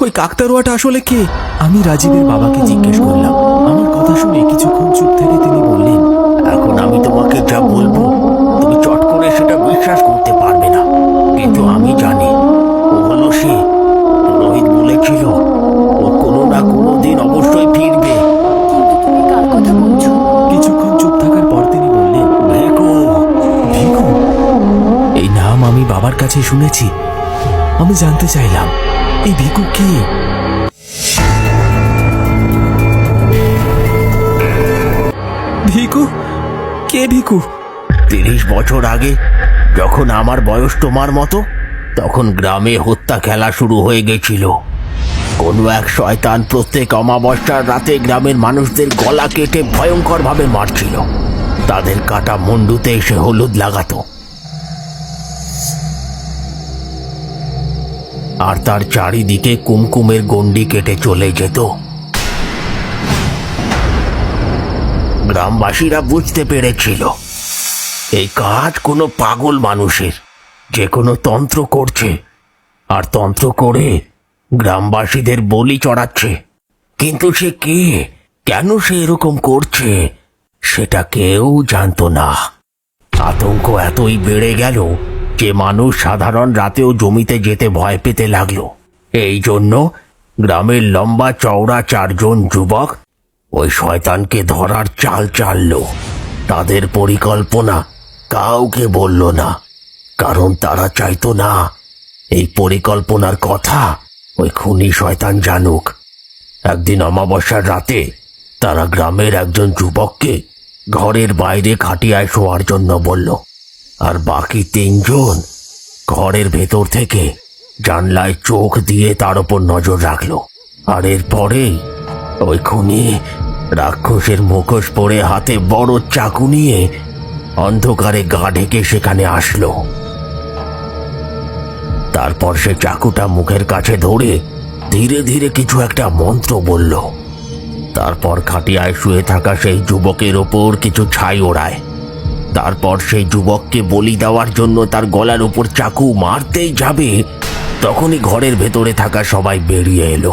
ওই কাকতারুয়াটা আসলে কে? আমি রাজীবের বাবাকে জিজ্ঞেস করলাম। আমার কথা শুনে কিছুক্ষণ চুপ থেকে তিনি বললেন এখন আমি তোমাকে যা বলব তুমি চট করে সেটা বিশ্বাস করতে পারবে না। কিন্তু আমি জানি ও হলো সে রোহিত বলেছিল ও কোনো না কোনো দিন অবশ্যই ফিরবে। কিন্তু তুমি কার কথা বলছো? কিছুক্ষণ চুপ থাকার পর তিনি বললেন ভেকো ভিখু এই নাম আমি বাবার কাছে শুনেছি। আমি জানতে চাইলাম এই ভিখু কে? ভিখু কে ভিখু তিরিশ বছর আগে যখন আমার বয়স তোমার মতো, তখন গ্রামে হত্যা খেলা শুরু হয়ে গেছিল। কোনো এক শয়তান প্রত্যেক অমাবস্যার রাতে গ্রামের মানুষদের গলা কেটে ভয়ঙ্করভাবে মারছিল। তাদের কাটা মুন্ডুতে এসে হলুদ লাগাতো। আর তার চারিদিকে কুমকুমের গণ্ডি কেটে চলে যেত। গ্রামবাসীরা বুঝতে পেরেছিল, এই কাজ কোনো পাগল মানুষের, যে কোনো তন্ত্র করছে, আর তন্ত্র করে গ্রামবাসীদের বলি চড়াচ্ছে। কিন্তু সে কে? কেন সে এরকম করছে? সেটা কেউ জানতো না। আতঙ্ক এতই বেড়ে গেল যে মানুষ সাধারণ রাতেও জমিতে যেতে ভয় পেতে লাগল। এই জন্য গ্রামের লম্বা চওড়া চারজন যুবক ওই শয়তানকে ধরার চাল চাললো। তাদের পরিকল্পনা কাউকে বলল না, কারণ তারা চাইতো না। এই পরিকল্পনার কথা ওই খুনি শয়তান জানুক। একদিন অমাবস্যার রাতে তারা গ্রামের একজন যুবককে ঘরের বাইরে খাটিয়ায় শোয়ার জন্য বলল আর বাকি তিনজন ঘরের ভেতর থেকে জানলায় চোখ দিয়ে তার উপর নজর রাখল। আর এরপরেই ওই খুনি রাক্ষসের মুখোশ পরে হাতে বড় চাকু নিয়ে অন্ধকারে গা ঢেকে সেখানে আসলো। তারপর সে চাকুটা মুখের কাছে ধরে ধীরে ধীরে কিছু একটা মন্ত্র বলল। তারপর খাটিয়ায় শুয়ে থাকা সেই যুবকের ওপর কিছু ছাই ওড়ায়। তারপর সেই যুবককে বলি দেওয়ার জন্য তার গলার উপর চাকু মারতেই যাবে, তখনই ঘরের ভেতরে থাকা সবাই বেরিয়ে এলো।